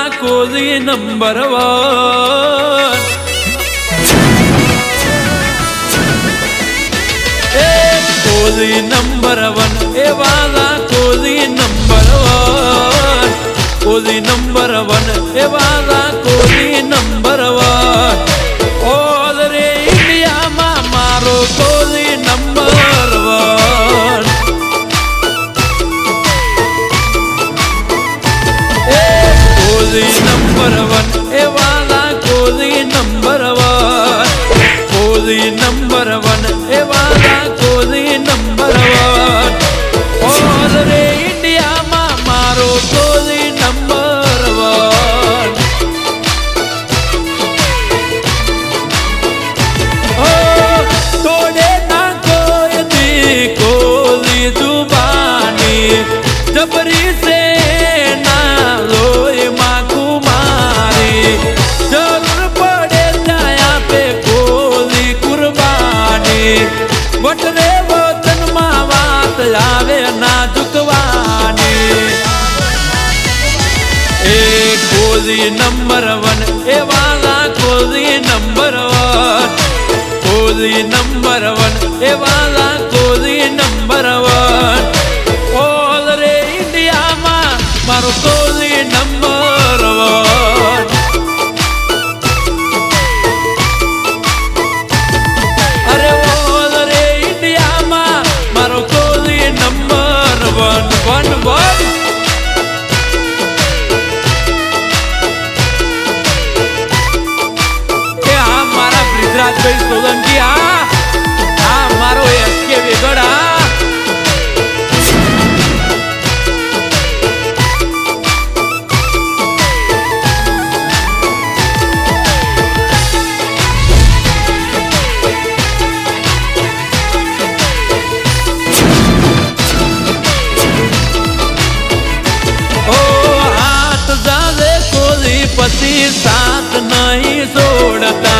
ના કોઝી number one એ કોઝી નંબર વન એ વાલા કોઝી નંબર વન કોઝી નંબર વન એ વાલા કોઝી નંબર વન ઓલ રે ઇન્ડિયામાં મારો કોઝી para one. નંબર વન એ વાલા કોદી નંબર વન કોદી નંબર વન એ વાલા ભાઈ સોલંકી આ આ મારો એસકે વેગડા. પતિ સાથ નહીં છોડતા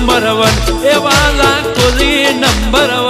નંબર વન. એવા લાખોલી નંબર વન.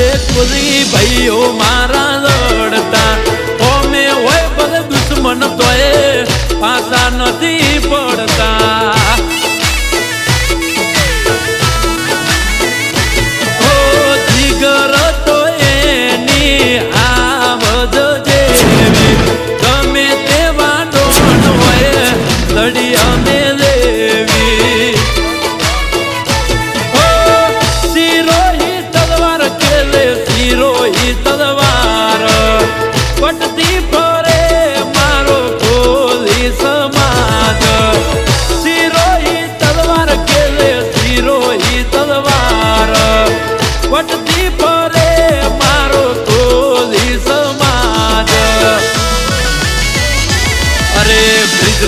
શેખપુરી ભાઈઓ મારા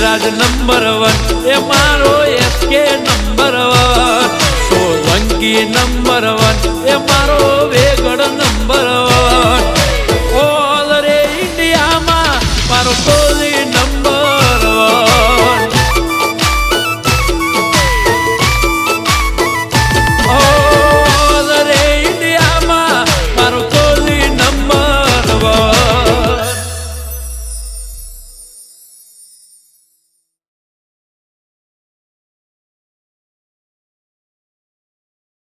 રાજ નંબર વન. એ મારો SK number one. Solanki number one. એ મારો વેગડ નંબર વન.